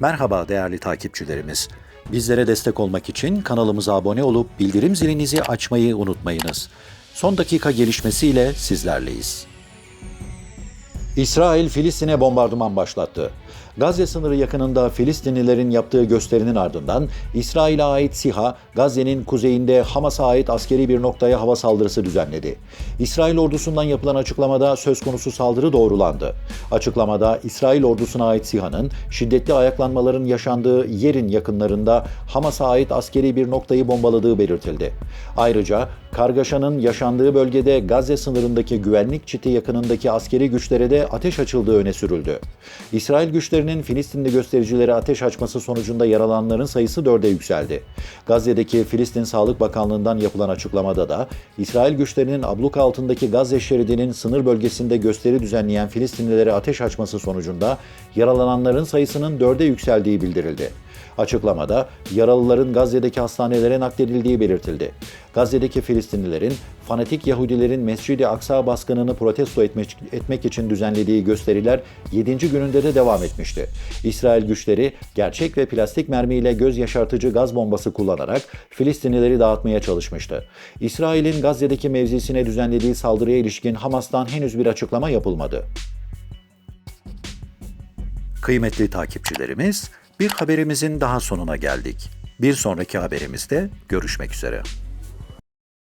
Merhaba değerli takipçilerimiz. Bizlere destek olmak için kanalımıza abone olup bildirim zilinizi açmayı unutmayınız. Son dakika gelişmesiyle sizlerleyiz. İsrail Filistin'e bombardıman başlattı. Gazze sınırı yakınında Filistinlilerin yaptığı gösterinin ardından İsrail'e ait SİHA, Gazze'nin kuzeyinde Hamas'a ait askeri bir noktaya hava saldırısı düzenledi. İsrail ordusundan yapılan açıklamada söz konusu saldırı doğrulandı. Açıklamada İsrail ordusuna ait SİHA'nın şiddetli ayaklanmaların yaşandığı yerin yakınlarında Hamas'a ait askeri bir noktayı bombaladığı belirtildi. Ayrıca kargaşanın yaşandığı bölgede Gazze sınırındaki güvenlik çiti yakınındaki askeri güçlere de ateş açıldığı öne sürüldü. İsrail güçlerinin Filistinli göstericilere ateş açması sonucunda yaralananların sayısı dörde yükseldi. Gazze'deki Filistin Sağlık Bakanlığı'ndan yapılan açıklamada da İsrail güçlerinin abluka altındaki Gazze şeridinin sınır bölgesinde gösteri düzenleyen Filistinlilere ateş açması sonucunda yaralananların sayısının dörde yükseldiği bildirildi. Açıklamada yaralıların Gazze'deki hastanelere nakledildiği belirtildi. Gazze'deki Filistinlilerin fanatik Yahudilerin Mescid-i Aksa baskınını protesto etmek, için düzenlediği gösteriler 7. gününde de devam etmişti. İsrail güçleri gerçek ve plastik mermiyle göz yaşartıcı gaz bombası kullanarak Filistinlileri dağıtmaya çalışmıştı. İsrail'in Gazze'deki mevzisine düzenlediği saldırıya ilişkin Hamas'tan henüz bir açıklama yapılmadı. Kıymetli takipçilerimiz, bir haberimizin daha sonuna geldik. Bir sonraki haberimizde görüşmek üzere.